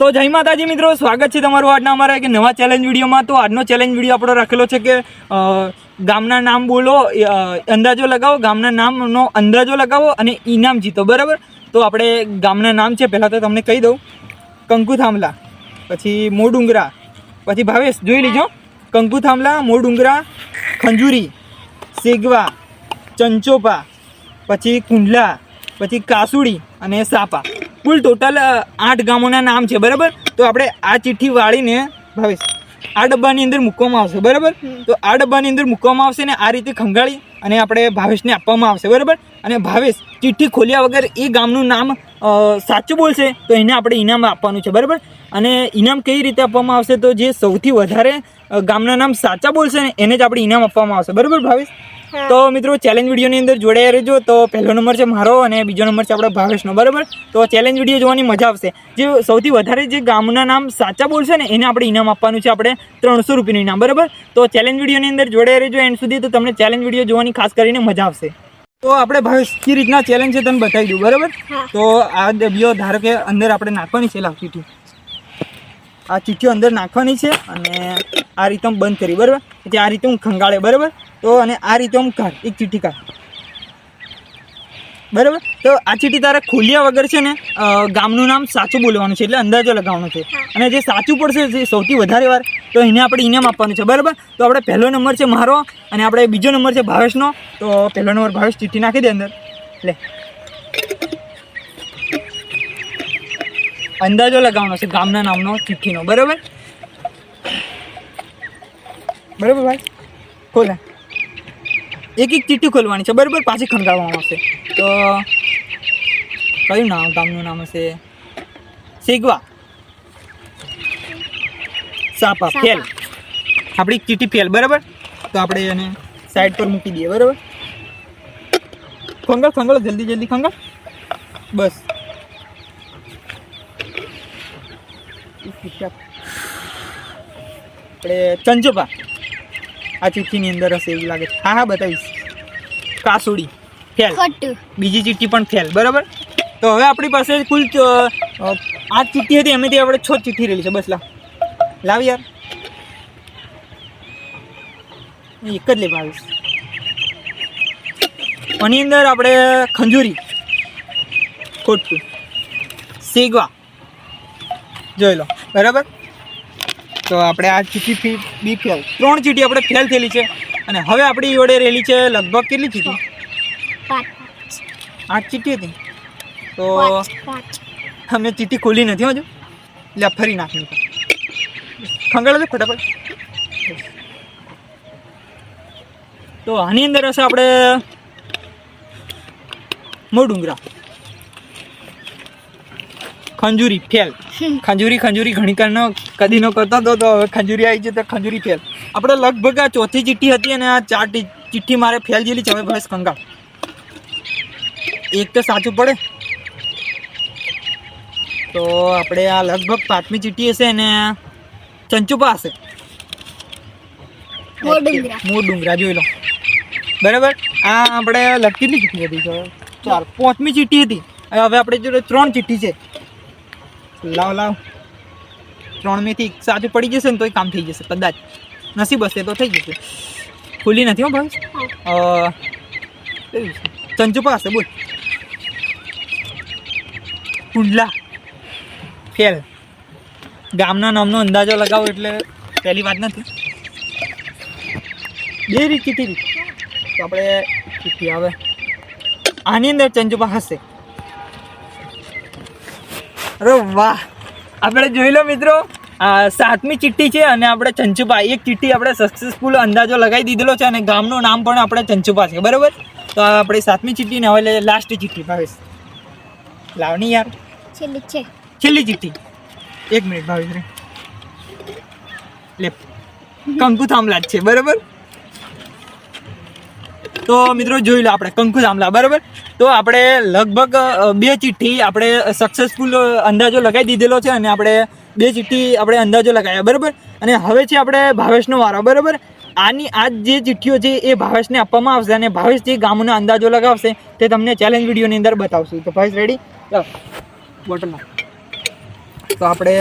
તો જય માતાજી મિત્રો, સ્વાગત છે તમારું આજના અમારા એક નવા ચેલેન્જ વિડીયોમાં. તો આજનો ચેલેન્જ વીડિયો આપણો રાખેલો છે કે ગામના નામ બોલો અંદાજો લગાવો, ગામના નામનો અંદાજો લગાવો અને ઇનામ જીતો, બરાબર? તો આપણે ગામના નામ છે, પહેલાં તો તમને કહી દઉં. કંકુ થાંભલા પછી મોડુંગરા, પછી ભાવેશ, જોઈ લીજો. કંકુ થાંભલા મોડુંગરા, ખંજુરી સેગવા ચંચોપા, પછી કુંડલા, પછી કાસુડી અને સાપા. કુલ ટોટલ આઠ ગામોના નામ છે બરાબર? તો આપણે આ ચિઠ્ઠી વાળીને ભાવેશ આ ડબ્બાની અંદર મૂકવામાં આવશે બરાબર? તો આ ડબ્બાની અંદર મૂકવામાં આવશે ને આ રીતે ખંગાળી અને આપણે ભાવેશને આપવામાં આવશે બરાબર? અને ભાવેશ ચિઠ્ઠી ખોલ્યા વગર એ ગામનું નામ સાચું બોલશે તો એને આપણે ઇનામ આપવાનું છે બરાબર? અને ઇનામ કઈ રીતે આપવામાં આવશે? તો જે સૌથી વધારે ગામના નામ સાચા બોલશે ને એને જ આપણે ઇનામ આપવામાં આવશે બરાબર ભાવેશ? તો મિત્રો ચેલેન્જ વિડીયોની અંદર જોડાયા રહેજો. તો પહેલો નંબર છે મારો અને બીજો નંબર છે આપણો ભાવેશનો બરાબર? તો ચેલેન્જ વીડિયો જોવાની મજા આવશે. જે સૌથી વધારે જે ગામના નામ સાચા બોલશે ને એને આપણે ઇનામ આપવાનું છે આપણે ત્રણસો રૂપિયાનું ઇનામ બરાબર? તો ચેલેન્જ વિડીયોની અંદર જોડાયા રહેજો એન્ડ સુધી તો તમને ચેલેન્જ વીડિયો જોવાની ખાસ કરીને મજા આવશે. તો આપણે ભાવેશ કઈ રીતના ચેલેન્જ છે તમે બતાવી દઉં બરાબર? તો આ ડબ્બીઓ ધારો કે અંદર આપણે નાખવાની છે લાખ ચીઠી. આ ચીઠીઓ અંદર નાખવાની છે અને આ રીતે હું બંધ કરી બરાબર? એટલે આ રીતે હું ખંગાળે બરાબર? તો અને આ રીતે હું કાઢ એક ચીઠી કાઢ. બરાબર? તો આ ચીઠી તારે ખોલ્યા વગર છે ને ગામનું નામ સાચું બોલવાનું છે એટલે અંદાજો લગાવવાનો છે. અને જે સાચું પડશે જે સૌથી વધારે વાર તો એને આપણે ઇનામ આપવાનું છે બરાબર? તો આપણે પહેલો નંબર છે મારો અને આપણે બીજો નંબર છે ભાવેશનો. તો પહેલો નંબર ભાવેશ ચીઠી નાખી દે અંદર. લે. અંદાજો લગાવવાનો છે ગામના નામનો ચિઠ્ઠીનો બરાબર? બરાબર ભાઈ? ખોલે. એક એક ચિઠ્ઠી ખોલવાની છે. બરાબર પાછી ખંગાળવામાં આવશે. તો કયું નામ ગામનું નામ હશે? સેગવા સાપા. ફેલ. આપણી ચીઠી ફેલ બરાબર? તો આપણે એને સાઈડ પર મૂકી દઈએ બરાબર? ખંગાળ ખંગાળ જલ્દી જલ્દી ખંગાળ. બસ. આપણે ચંચોપા આ ચિઠ્ઠીની અંદર હશે એવું લાગે છે. હા હા બતાવીશ. કાસુડી. ફેલ. બીજી ચિઠ્ઠી પણ ફેલ બરાબર? તો હવે આપણી પાસે કુલ આ ચિઠ્ઠી હતી એમાંથી આપણે છ ચિઠ્ઠી રહેલી છે બસ લાવ. લાવ યાર. એક જ લે ભાવીશ આની અંદર આપણે ખંજુરી ખોટું. સેગવા જોઈ લો બરાબર? તો આપણે આ ચીઠી બી ફેલ. ત્રણ ચીઠી આપણે ફેલ થયેલી છે. અને હવે આપણી જોડે રહેલી છે લગભગ કેટલી ચીટી આઠ ચીટી હતી? તો અમે ચીટી ખોલી નથી હજુ એટલે ફરી નાખી ખંગાળો છે ફટાફટ. તો આની અંદર હશે આપણે મોડુંગરા. ખંજુરી ફેલ. ખંજુરી ખંજુરી ઘણી કાર નો કદી નો કરતો હતો તો હવે ખંજુરી આવી છે તો ખંજુરી ફેલ. આપણે લગભગ આ ચોથી ચિઠ્ઠી હતી અને આ ચાર ચિઠ્ઠી મારે ફેલ જેલી છે. હવે બસ કંગાળ એક તો સાચું પડે. તો આપણે આ લગભગ પાંચમી ચિઠ્ઠી હશે અને ચંચુપા હશે. મોડુંગરા. મોડુંગરા જોઈ લો. બરાબર? આ આપણે લગતી ચિઠ્ઠી હતી ચાલ પાંચમી ચિઠ્ઠી હતી. હવે આપણે જોડે ત્રણ ચિઠ્ઠી છે. લાવ લાવ. ત્રણમાંથી સાચું પડી જશે ને તો કામ થઈ જશે કદાચ. નસીબ હશે તો થઈ જશે. ખુલ્લી નથી હો ભાઈ? ચંચુપા હશે બોલ. કુંડલા. ફેલ ગામના નામનો અંદાજો લગાવો એટલે પહેલી વાત નથી. બે રીત ચીઠી રીત તો આપણે ચીઠી આવે. આની અંદર ચંચુપા હશે. અરે વાહ. આપણે જોઈ લો મિત્રો. સાતમી ચિઠ્ઠી છે અને આપણે ચંચુપા એક ચિઠ્ઠી આપણે સક્સેસફુલ અંદાજો લગાવી દીધેલો છે અને ગામનું નામ પણ આપણે ચંચુપા છે બરાબર? તો આપણે સાતમી ચિઠ્ઠી ને હવે લાસ્ટ ચિઠ્ઠી ભાવેશ. લાવની યાર. છેલ્લી છે. છેલ્લી ચિઠ્ઠી. એક મિનિટ ભાવેશ રે. લે. કંકુ થાંભલા છે બરાબર? તો મિત્રો જોઈ લો આપણે કંકુ થાંભલા બરાબર? તો આપણે લગભગ બે ચિઠ્ઠી આપણે સક્સેસફુલ અંદાજો લગાવી દીધેલો છે અને આપણે બે ચિઠ્ઠી આપણે અંદાજો લગાવ્યા બરાબર? અને હવે છે આપણે ભાવેશનો વારો બરાબર? આની આ જે ચિઠ્ઠીઓ છે એ ભાવેશને આપવામાં આવશે અને ભાવેશ જે ગામનો અંદાજો લગાવશે તે તમને ચેલેન્જ વિડીયોની અંદર બતાવશું. તો ભાવેશ રેડી બોટલ તો આપણે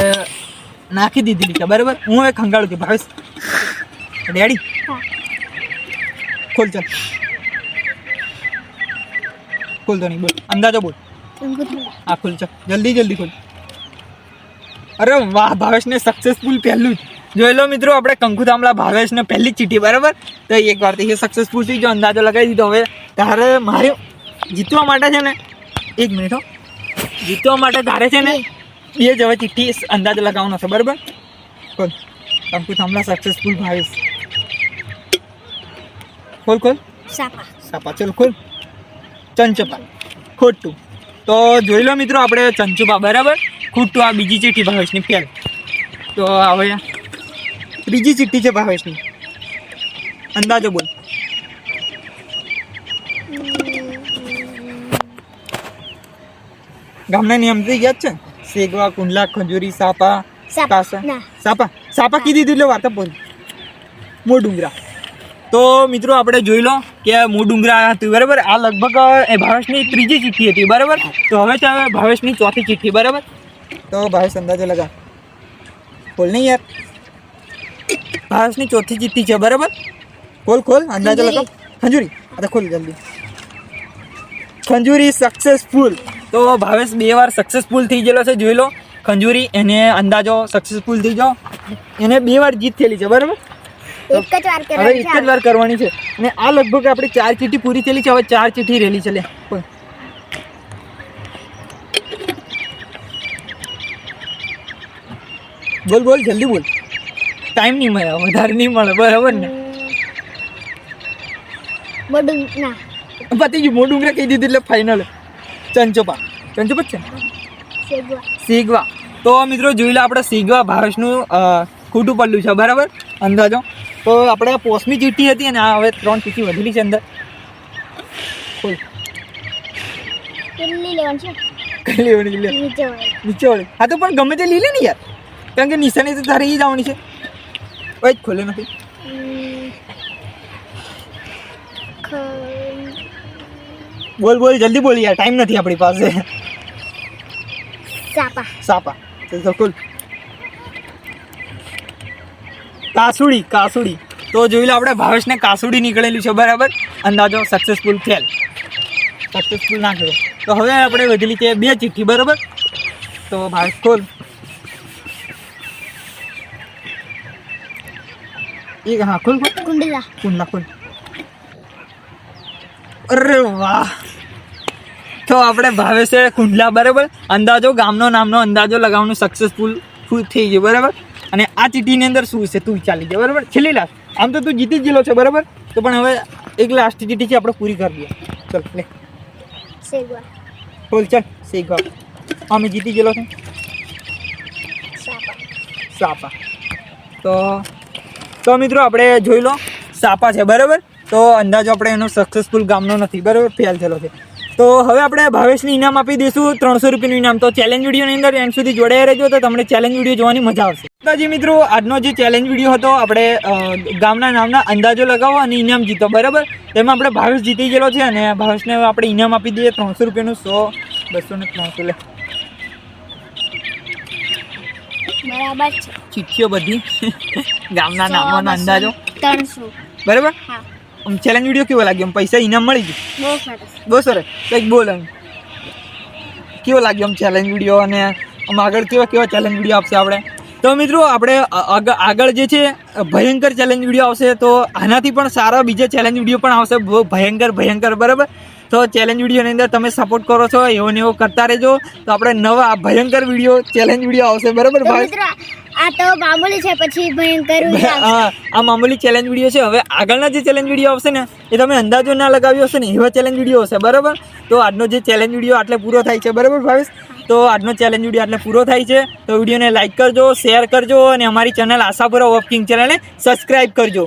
નાખી દીધી છે બરાબર? હું હવે ખંગાળું છું ભાવેશ. રેડી ખોલ ચાલ. ખોલતો નહીં બોલ. અંદાજો બોલ. હા આ ખોલ ચાલ. જલ્દી જલ્દી ખોલ. અરે વાહ ભાવેશને સક્સેસફુલ પહેલું જ. જોઈ લો મિત્રો આપણે કંકુ ભાવેશને પહેલી જ ચીઠી બરાબર? તો એક વાર એ સક્સેસફુલ થઈ ગયો અંદાજો લગાવી દીધો. હવે તારે મારે જીતવા માટે છે ને એક મિનિટ હો. જીતવા માટે તારે છે ને બે જ હવે ચિઠ્ઠી અંદાજ લગાવવાનો છે બરાબર? કોલ કંકુ થાંભલા સક્સેસફુલ ભાવેશ. ખોલ ખોલ. સાપા. સાપા ચલ ખોલ. ચંચપા. ખોટું. તો જોઈ લો મિત્રો આપણે ચંચુપા બરાબર? ખોટું આ બીજી ચીઠી ભાવેશની ફેલ તો હવે ત્રીજી ચીઠી છે ભાવેશની. અંદાજો બોલ. ગામના નિયમથી યાદ છે? સેગવા કુંડલા ખજૂરી સાપા સાપા. કાસા. સાપા. સાપા કીધી હતી એટલે વાર્તા બોલ. મૂળ ડુંગરા. તો મિત્રો આપણે જોઈ લો કે મૂળ ડુંગરા હતું બરાબર? આ લગભગ એ ભાવેશની ત્રીજી ચિઠ્ઠી હતી બરાબર? તો હવે છે ભાવેશની ચોથી ચિઠ્ઠી બરાબર? તો ભાવેશ અંદાજો લગા. બોલ નહીં યાર. ભાવેશની ચોથી ચિઠ્ઠી છે બરાબર? ખોલ ખોલ અંદાજો લગાવ. ખંજુરી. અરે ખોલ જલ્દી. ખંજુરી સક્સેસફુલ તો ભાવેશ બે વાર સક્સેસફુલ થઈ ગયેલો છે જોઈ લો. ખંજુરી એને અંદાજો સક્સેસફુલ થઈ જાઓ એને બે વાર જીત થયેલી છે બરાબર? હવે કરવાની એક જ વાર કરવાની છે. અને આ લગભગ આપણી ચાર ચીઠી પૂરી થયેલી છે હવે ચાર ચીઠી રહેલી છે લે બોલ. બોલ જલ્દી બોલ. ટાઈમ નહીં મળે વધારે નહીં મળે બરાબર ને? મોડું ના. પતી ગયું મોડું કહી દીધું એટલે ફાઇનલ ચંચોપા. ચંચોપા જ છે સીગવા તો મિત્રો જોઈ લો આપણે સીગવા ભારતનું ખૂટું પડલું છે બરાબર? અંદાજો. તો આપણે આ પોસમી ચીઠ્ઠી હતી અને આ હવે ત્રણ ચીઠ્ઠી વધેલી છે અંદર. ખોલ. કેટલી લેવાની છે? કઈ લેવાની લે નીચે વાળી. હા તો પણ ગમે તે લઈ લે ને યાર. કારણ કે નિશાની તો તારે એ જવાની છે. ઓય જ ખોલે નથી. બોલ બોલ જલ્દી બોલ યાર ટાઈમ નથી આપણી પાસે. સાપા. સાપા. તો ખોલ. કાસુડી કાસુડી. તો જોઈ લો આપણે ભાવેશને કાસુડી નીકળેલું છે બરાબર? અંદાજો સક્સેસફુલ થયેલ સક્સેસફુલ ના કર્યો તો હવે આપણે વધેલી છે બે ચિઠ્ઠી બરાબર? તો ભાવેશ ખોલ. એક હા ખોલ ખોલ કુંડલા કુંડલા ખોલ અરે વાહ તો આપણે ભાવેશે કુંડલા બરાબર અંદાજો ગામનો નામનો અંદાજો લગાવવાનું સક્સેસફુલ ફૂલ થઈ ગયું બરાબર અને આ ચીટીની અંદર શું છે તું ચાલી જાય બરાબર છેલ્લી લાસ્ટ આમ તો તું જીતી જ ગયેલો છે બરાબર તો પણ હવે એક લાસ્ટ ચીટી છે આપણે પૂરી કરી દઈએ ચલ લે બોલ ચાલ શીખ બાપ અમે જીતી ગયેલો છે સાપા સાપા તો તો મિત્રો આપણે જોઈ લો, સાપા છે, બરાબર? તો અંદાજો આપણે એનો સક્સેસફુલ ગામનો નથી, બરાબર? ફેલ થયેલો છે. તો હવે આપણે ભાવેશને ઇનામ આપી દઈશું, ત્રણસો રૂપિયાનું ઇનામ. તો ચેલેન્જ વિડીયોની અંદર એન્ડ સુધી જોડાયા રહેજો, તો તમને ચેલેન્જ વીડિયો જોવાની મજા આવશે. માતાજી મિત્રો, આજનો જે ચેલેન્જ વીડિયો હતો, આપણે ગામના નામના અંદાજો લગાવો અને ઇનામ જીતો, બરાબર? તેમાં આપણે ભાવેશ જીતી ગયેલો છે અને ભાવેશને આપણે ઇનામ આપી દઈએ, ત્રણસો રૂપિયાનું સો, બસો ને ત્રણસો, લે. બરાબર છે. ચિઠ્ઠીઓ બધી. ગામના નામોના અંદાજો. ત્રણસો. બરાબર? હા. આમ ચેલેન્જ વીડિયો કેવો લાગ્યો? પૈસા ઇનામ મળી ગયું? બહુ સરસ. બહુ સરસ. કંઈક બોલ એમ. કેવો લાગ્યો આમ ચેલેન્જ વીડિયો અને આમ આગળ કેવા કેવા ચેલેન્જ વીડિયો આપશે આપણે? તો મિત્રો આપણે આગળ જે છે ભયંકર ચેલેન્જ વીડિયો આવશે તો આનાથી પણ સારા બીજા ચેલેન્જ વીડિયો પણ આવશે. ભયંકર ભયંકર. બરાબર? તો ચેલેન્જ વિડીયોની અંદર તમે સપોર્ટ કરો છો એવો ને એવો કરતા રહેજો. તો આપણે નવા ભયંકર વીડિયો ચેલેન્જ વીડિયો આવશે બરાબર ભાઈ? આ તો મામૂલી છે પછી ભયંકર હા આ મામૂલી ચેલેન્જ વીડિયો છે. હવે આગળના જે ચેલેન્જ વીડિયો આવશે ને એ તમે અંદાજો ના લગાવ્યો હશે ને એવા ચેલેન્જ વીડિયો હશે બરાબર? તો આજનો જે ચેલેન્જ વીડિયો આટલે પૂરો થાય છે બરાબર ભાવેશ તો આજનો ચેલેન્જ વીડિયો આટલે પૂરો થાય છે. તો વિડીયોને લાઇક કરજો શેર કરજો અને અમારી ચેનલ આશાપુરા વોકિંગ ચેનલને સબસ્ક્રાઈબ કરજો.